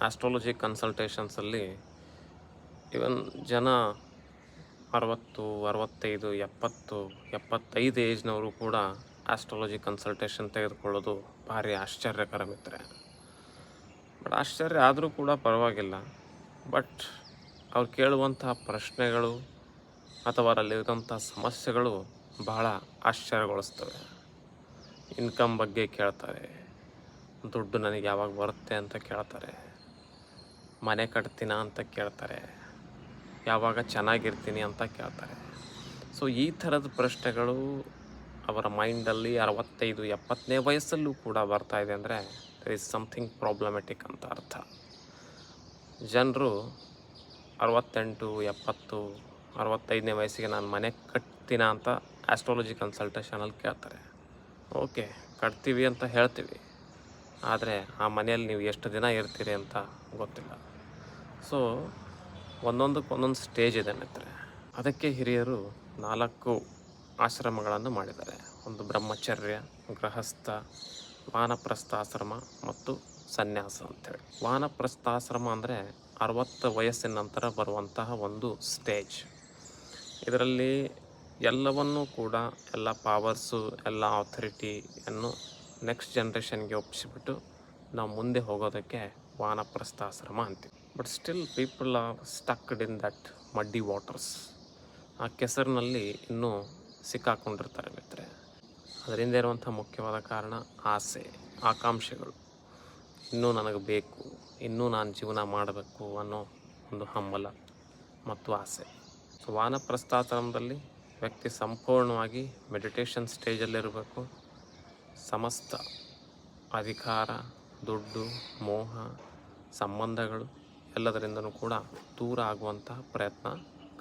Astrology ಕನ್ಸಲ್ಟೇಷನ್ಸಲ್ಲಿ ಇವನ್ ಜನ ಅರವತ್ತು, ಅರವತ್ತೈದು, ಎಪ್ಪತ್ತು, ಎಪ್ಪತ್ತೈದು ಏಜ್ನವರು ಕೂಡ ಆಸ್ಟ್ರಾಲಜಿ ಕನ್ಸಲ್ಟೇಷನ್ ತೆಗೆದುಕೊಳ್ಳೋದು ಭಾರಿ ಆಶ್ಚರ್ಯಕರ ಮಿತ್ರೆ ಬಟ್ ಆಶ್ಚರ್ಯ ಆದರೂ ಕೂಡ ಪರವಾಗಿಲ್ಲ. ಬಟ್ ಅವ್ರು ಕೇಳುವಂತಹ ಪ್ರಶ್ನೆಗಳು ಅಥವಾ ಅಲ್ಲಿರುವಂಥ ಸಮಸ್ಯೆಗಳು ಬಹಳ ಆಶ್ಚರ್ಯಗೊಳಿಸ್ತವೆ. ಇನ್ಕಮ್ ಬಗ್ಗೆ ಕೇಳ್ತಾರೆ. ದುಡ್ಡು ನನಗೆ ಯಾವಾಗ ಬರುತ್ತೆ ಅಂತ ಕೇಳ್ತಾರೆ. ಮನೆ ಕಟ್ತೀನ ಅಂತ ಕೇಳ್ತಾರೆ. ಯಾವಾಗ ಚೆನ್ನಾಗಿರ್ತೀನಿ ಅಂತ ಕೇಳ್ತಾರೆ. ಸೊ ಈ ಥರದ ಪ್ರಶ್ನೆಗಳು ಅವರ ಮೈಂಡಲ್ಲಿ ಅರವತ್ತೈದು, ಎಪ್ಪತ್ತನೇ ವಯಸ್ಸಲ್ಲೂ ಕೂಡ ಬರ್ತಾ ಇದೆ ಅಂದರೆ ದರ್ ಇಸ್ ಸಮಥಿಂಗ್ ಪ್ರಾಬ್ಲಮೆಟಿಕ್ ಅಂತ ಅರ್ಥ. ಜನರು ಅರವತ್ತೆಂಟು, ಎಪ್ಪತ್ತು, ಅರವತ್ತೈದನೇ ವಯಸ್ಸಿಗೆ ನಾನು ಮನೆ ಕಟ್ತೀನ ಅಂತ ಆಸ್ಟ್ರಾಲಜಿ ಕನ್ಸಲ್ಟೇಷನಲ್ಲಿ ಕೇಳ್ತಾರೆ. ಓಕೆ ಕಟ್ತೀವಿ ಅಂತ ಹೇಳ್ತೀವಿ. ಆದರೆ ಆ ಮನೆಯಲ್ಲಿ ನೀವು ಎಷ್ಟು ದಿನ ಇರ್ತೀರಿ ಅಂತ ಗೊತ್ತಿಲ್ಲ. ಸೊ ಒಂದೊಂದಕ್ಕೆ ಒಂದೊಂದು ಸ್ಟೇಜ್ ಇದೆ ಮಿತ್ರೆ ಅದಕ್ಕೆ ಹಿರಿಯರು ನಾಲ್ಕು ಆಶ್ರಮಗಳನ್ನು ಮಾಡಿದ್ದಾರೆ. ಒಂದು ಬ್ರಹ್ಮಚರ್ಯ, ಗೃಹಸ್ಥ, ವಾನಪ್ರಸ್ಥಾಶ್ರಮ ಮತ್ತು ಸನ್ಯಾಸ ಅಂತೇಳಿ. ವಾನಪ್ರಸ್ಥಾಶ್ರಮ ಅಂದರೆ ಅರವತ್ತು ವಯಸ್ಸಿನ ನಂತರ ಬರುವಂತಹ ಒಂದು ಸ್ಟೇಜ್ ಇದರಲ್ಲಿ ಎಲ್ಲವನ್ನೂ ಕೂಡ, ಎಲ್ಲ ಪವರ್ಸು ಎಲ್ಲ ಅಥಾರಿಟಿಯನ್ನು ನೆಕ್ಸ್ಟ್ ಜನ್ರೇಷನ್ಗೆ ಒಪ್ಪಿಸಿಬಿಟ್ಟು ನಾವು ಮುಂದೆ ಹೋಗೋದಕ್ಕೆ ವಾನಪ್ರಸ್ಥಾಶ್ರಮ ಅಂತೀವಿ. But still people are stucked in that muddy waters ಆ ಕೆಸರಿನಲ್ಲಿ ಇನ್ನೂ ಸಿಕ್ಕಾಕೊಂಡಿರ್ತಾರೆ ಮಿತ್ರೆ ಅದರಿಂದ ಇರುವಂಥ ಮುಖ್ಯವಾದ ಕಾರಣ ಆಸೆ, ಆಕಾಂಕ್ಷೆಗಳು. ಇನ್ನೂ ನನಗೆ ಬೇಕು, ಇನ್ನೂ ನಾನು ಜೀವನ ಮಾಡಬೇಕು ಅನ್ನೋ ಒಂದು ಹಂಬಲ ಮತ್ತು ಆಸೆ. ಸೊ ವಾನಪ್ರಸ್ಥಾಶ್ರಮದಲ್ಲಿ ವ್ಯಕ್ತಿ ಸಂಪೂರ್ಣವಾಗಿ ಮೆಡಿಟೇಷನ್ ಸ್ಟೇಜಲ್ಲಿರಬೇಕು ಸಮಸ್ತ ಅಧಿಕಾರ, ದುಡ್ಡು, ಮೋಹ, ಸಂಬಂಧಗಳು ಎಲ್ಲದರಿಂದನೂ ಕೂಡ ದೂರ ಆಗುವಂತಹ ಪ್ರಯತ್ನ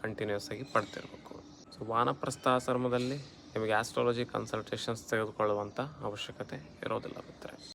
ಕಂಟಿನ್ಯೂಸ್ ಆಗಿ ಪಡ್ತಿರ್ಬೇಕು. ಸೊ ವಾನಪ್ರಸ್ಥಾಶ್ರಮದಲ್ಲಿ ನಿಮಗೆ ಆಸ್ಟ್ರಾಲಜಿ ಕನ್ಸಲ್ಟೇಷನ್ಸ್ ತೆಗೆದುಕೊಳ್ಳುವಂಥ ಅವಶ್ಯಕತೆ ಇರೋದಿಲ್ಲ ಮಿತ್ರೆ